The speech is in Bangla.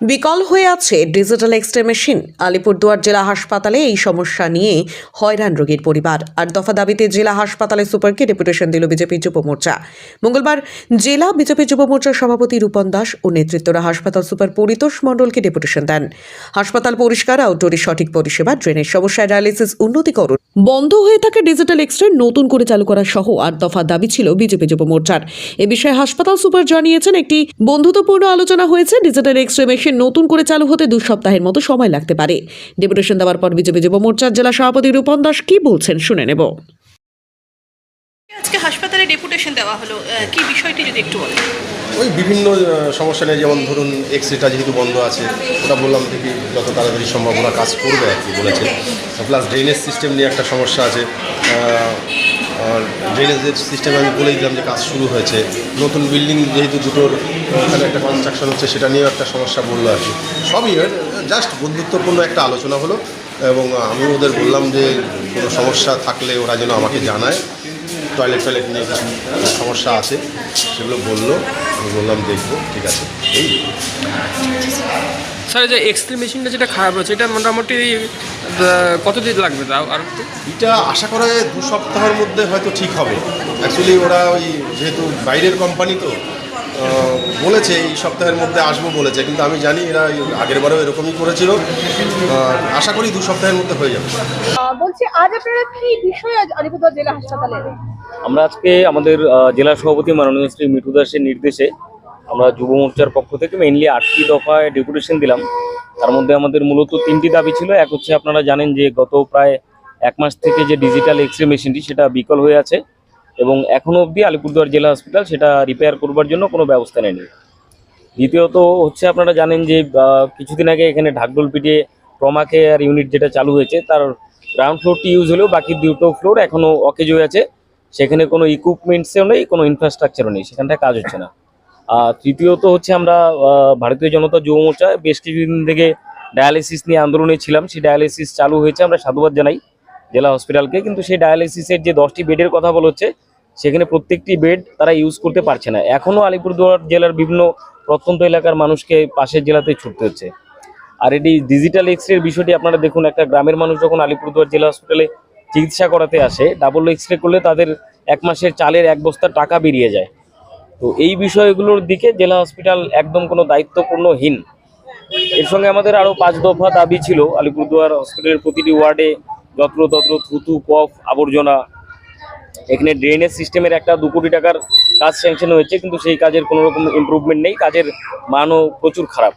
বিকল হয়ে আছে digital x ray machine. Alipurduar জেলা হাসপাতালে এই সমস্যা নিয়ে হয়রান রোগীর পরিবার। আর দফা দাবিতে জেলা হাসপাতালে সুপারকে ডেপুটেশন দিল বিজেপি যুব মোর্চা। মঙ্গলবার জেলা বিজেপি যুব মোর্চার সভাপতি রূপন দাস ও নেতৃত্বরা হাসপাতাল সুপার পরিতোষ মণ্ডলকে ডেপুটেশন দেন। হাসপাতাল পরিষ্কার, আউটডোরের সঠিক পরিষেবা, ড্রেনের সমস্যায় ডায়ালিসিস, উন্নতিকরণ বন্ধ হয়ে থাকে ডিজিটাল এক্স রে নতুন করে চালু করা সহ আর দফা দাবি ছিল বিজেপি যুব মোর্চার। এ বিষয়ে হাসপাতাল সুপার জানিয়েছেন, একটি বন্ধুত্বপূর্ণ আলোচনা হয়েছে। ডিজিটাল এক্স রে মেশিন নতুন করে চালু হতে দু সপ্তাহের মতো সময় লাগতে পারে। ডেপুটেশন দেওয়ার পর বিজেপি যুব মোর্চার জেলা সভাপতি রূপন দাস কি বলছেন শুনে নেব। আজকে হাসপাতালে ডেপুটেশন দেওয়া হলো কি বিষয়টি যদি একটু বলেন? ওই বিভিন্ন সমস্যা নিয়ে যেমন ধরুন এক্স রেটা যেহেতু বন্ধ আছে ওটা বললাম দেখি যত তাড়াতাড়ি সম্ভব ওরা কাজ করবে আর কি বলেছে। প্লাস ড্রেনেজ সিস্টেম নিয়ে একটা সমস্যা আছে। ড্রেনেজের সিস্টেমে আমি বলেই দিলাম যে কাজ শুরু হয়েছে। নতুন বিল্ডিং যেহেতু দুটোর ওখানে একটা কনস্ট্রাকশন হচ্ছে, সেটা নিয়েও একটা সমস্যা বলল আর কি। সবই জাস্ট বন্ধুত্বপূর্ণ একটা আলোচনা হলো এবং আমি ওদের বললাম যে কোনো সমস্যা থাকলে ওরা যেন আমাকে জানায়। টয়লেট টয়লেট নিয়ে কিছু সমস্যা আছে, সেগুলো বলল। আমি বললাম, দেখব, ঠিক আছে। এই। স্যার যে এক্সরে মেশিনটা যেটা খারাপ হয়েছে এটা মোটামুটি কতদিন লাগবে তাও আর? এটা আশা করা যায় দু সপ্তাহের মধ্যে হয়তো ঠিক হবে। অ্যাকচুয়ালি ওরা ওই যেহেতু বাইরের কোম্পানি তো বলেছে এই সপ্তাহের মধ্যে আসব বলেছে কিন্তু আমি জানি এরা আগের বারেও এরকমই করেছিল। আশা করি দু সপ্তাহের মধ্যে হয়ে যাবে। বলছি আজ আপনারা কি বিষয়ে আজ আলিপুরদুয়ার জেলা হাসপাতালে? আমরা আজকে আমাদের জেলা সভাপতি মাননীয় শ্রী মিঠু দাসের নির্দেশে আমরা যুব মোর্চার পক্ষ থেকে মেইনলি আটটি দফায় ডেপুটেশন দিলাম। তার মধ্যে আমাদের মূলত তিনটি দাবি ছিল। এক হচ্ছে আপনারা জানেন যে গত প্রায় এক মাস থেকে যে ডিজিটাল এক্স রে মেশিনটি সেটা বিকল হয়ে আছে এবং এখনও অবধি আলিপুরদুয়ার জেলা হসপিটাল সেটা রিপেয়ার করবার জন্য কোনো ব্যবস্থা নেয়নি। দ্বিতীয়ত হচ্ছে আপনারা জানেন যে কিছুদিন আগে এখানে ঢাকডোল পিটিয়ে ট্রমা কেয়ার ইউনিট যেটা চালু হয়েছে, তার গ্রাউন্ড ফ্লোরটি ইউজ হলেও বাকি দুটো ফ্লোর এখনও অকেজ হয়ে আছে। সেখানে কোনো ইকুইপমেন্টসও নেই, কোনো ইনফ্রাস্ট্রাকচারও নেই, সেখানটায় কাজ হচ্ছে না। তৃতীয়ত হচ্ছে আমরা ভারতীয় জনতা যুব মোর্চা, বেশ কিছুদিন থেকে ডায়ালিসিস নিয়ে আন্দোলনে ছিলাম। সেই ডায়ালিসিস চালু হয়েছে, আমরা সাধুবাদ জানাই জেলা হসপিটালকে। কিন্তু সেই ডায়ালিসিসের যে দশটি বেডের কথা বলা হচ্ছে, সেখানে প্রত্যেকটি বেড তারা ইউজ করতে পারছে না। এখনও আলিপুরদুয়ার জেলার বিভিন্ন প্রত্যন্ত এলাকার মানুষকে পাশের জেলাতে ছুটতে হচ্ছে। আর এটি ডিজিটাল এক্স রের বিষয়টি আপনারা দেখুন, একটা গ্রামের মানুষ যখন আলিপুরদুয়ার জেলা হসপিটালে চিকিৎসা করাতে আসে ডাবল এক্স রে করলে তাদের এক মাসের চালের এক বস্তার টাকা বেরিয়ে যায়। তো এই বিষয়গুলোর দিকে জেলা হসপিটাল একদম কোনো দায়িত্বপূর্ণহীন। এর সঙ্গে আমাদের আরও পাঁচ দফা দাবি ছিল, আলিপুরদুয়ার হসপিটালের প্রতিটি ওয়ার্ডে যত্র তত্র থুতু, কফ, আবর্জনা, এখানে ড্রেনেজ সিস্টেমের একটা দু কোটি টাকার কাজ স্যাংশন হয়েছে, কিন্তু সেই কাজের কোনো রকম ইমপ্রুভমেন্ট নেই, কাজের মানও প্রচুর খারাপ।